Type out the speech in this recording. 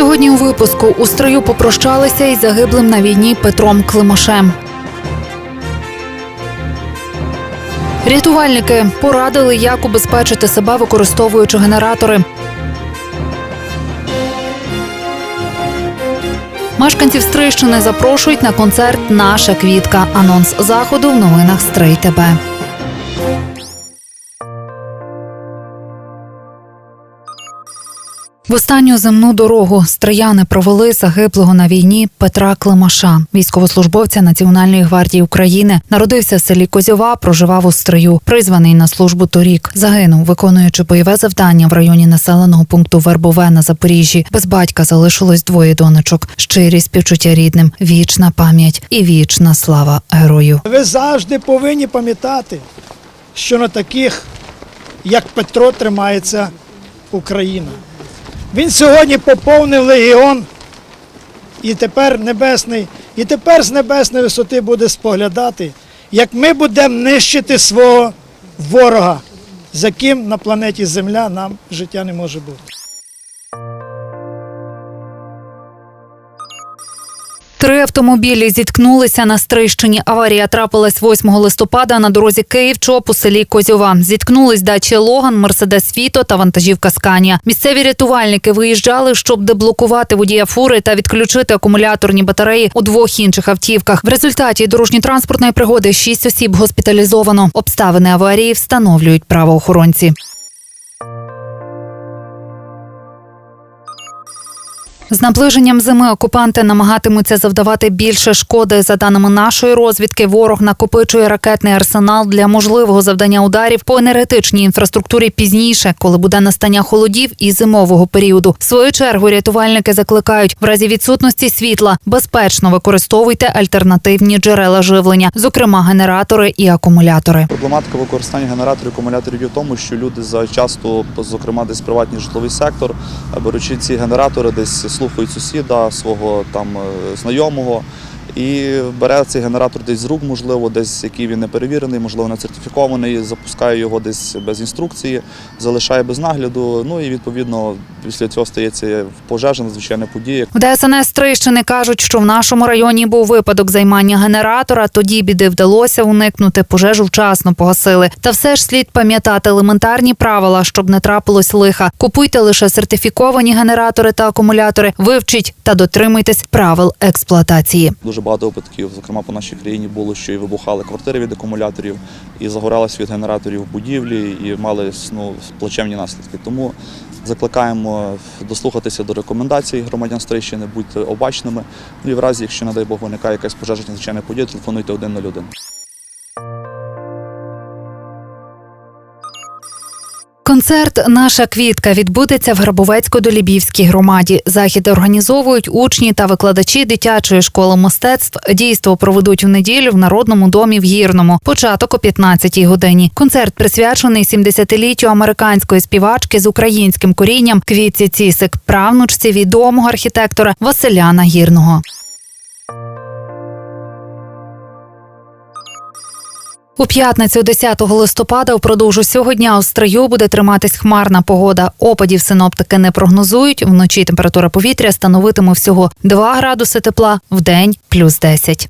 Сьогодні у випуску у строю попрощалися із загиблим на війні Петром Климашем. Рятувальники порадили, як убезпечити себе, використовуючи генератори. Мешканців Стрийщини запрошують на концерт Наша квітка. Анонс заходу в новинах Стрий ТБ. В останню земну дорогу стрияни провели загиблого на війні Петра Климаша, військовослужбовця Національної гвардії України. Народився в селі Козьова, проживав у стрию, призваний на службу торік. Загинув, виконуючи бойове завдання в районі населеного пункту Вербове на Запоріжжі. Без батька залишилось двоє донечок. Щирі співчуття рідним, вічна пам'ять і вічна слава герою. Ви завжди повинні пам'ятати, що на таких, як Петро, тримається Україна. Він сьогодні поповнив легіон, і тепер небесний, і тепер з небесної висоти буде споглядати, як ми будемо нищити свого ворога, з яким на планеті Земля нам життя не може бути. Автомобілі зіткнулися на Стрийщині. Аварія трапилась 8 листопада на дорозі Київ-Чоп у селі Козьова. Зіткнулись дачі Логан, Мерседес Фіто та вантажівка Сканія. Місцеві рятувальники виїжджали, щоб деблокувати водія фури та відключити акумуляторні батареї у двох інших автівках. В результаті дорожньо-транспортної пригоди шість осіб госпіталізовано. Обставини аварії встановлюють правоохоронці. З наближенням зими окупанти намагатимуться завдавати більше шкоди. За даними нашої розвідки, ворог накопичує ракетний арсенал для можливого завдання ударів по енергетичній інфраструктурі пізніше, коли буде настання холодів і зимового періоду. В свою чергу рятувальники закликають в разі відсутності світла безпечно використовуйте альтернативні джерела живлення, зокрема генератори і акумулятори. Проблематика використання генераторів акумуляторів є в тому, що люди за часто, зокрема, десь приватний житловий сектор, беручи ці генератори, десь слухають сусіда, свого там е, знайомого. І бере цей генератор десь з рук, можливо, десь який він не перевірений, можливо, не сертифікований, запускає його десь без інструкції, залишає без нагляду. Ну і відповідно після цього стається пожежа, надзвичайна подія. В ДСНС Трищини кажуть, що в нашому районі був випадок займання генератора. Тоді біди вдалося уникнути, пожежу вчасно погасили. Та все ж слід пам'ятати елементарні правила, щоб не трапилось лиха. Купуйте лише сертифіковані генератори та акумулятори, вивчіть та дотримуйтесь правил експлуатації. Дуже багато випадків, зокрема по нашій країні, було, що і вибухали квартири від акумуляторів, і загоралися від генераторів будівлі, і мали ну, плачевні наслідки. Тому закликаємо дослухатися до рекомендацій громадян Стрийщини, будьте обачними. Ну і в разі, якщо, не дай Бог, виникає якась пожежа надзвичайна подія, телефонуйте 101. Концерт Наша квітка відбудеться в Грабовецько-Долібівській громаді. Захід організовують учні та викладачі дитячої школи мистецтв. Дійство проведуть в неділю в народному домі в Гірному. Початок о 15-й годині. Концерт присвячений 70-літтю американської співачки з українським корінням Квітці Цісик, правнучці відомого архітектора Василяна Гірного. У п'ятницю 10 листопада впродовж усього дня у стрию буде триматись хмарна погода. Опадів синоптики не прогнозують. Вночі температура повітря становитиме всього 2 градуси тепла, в день плюс 10.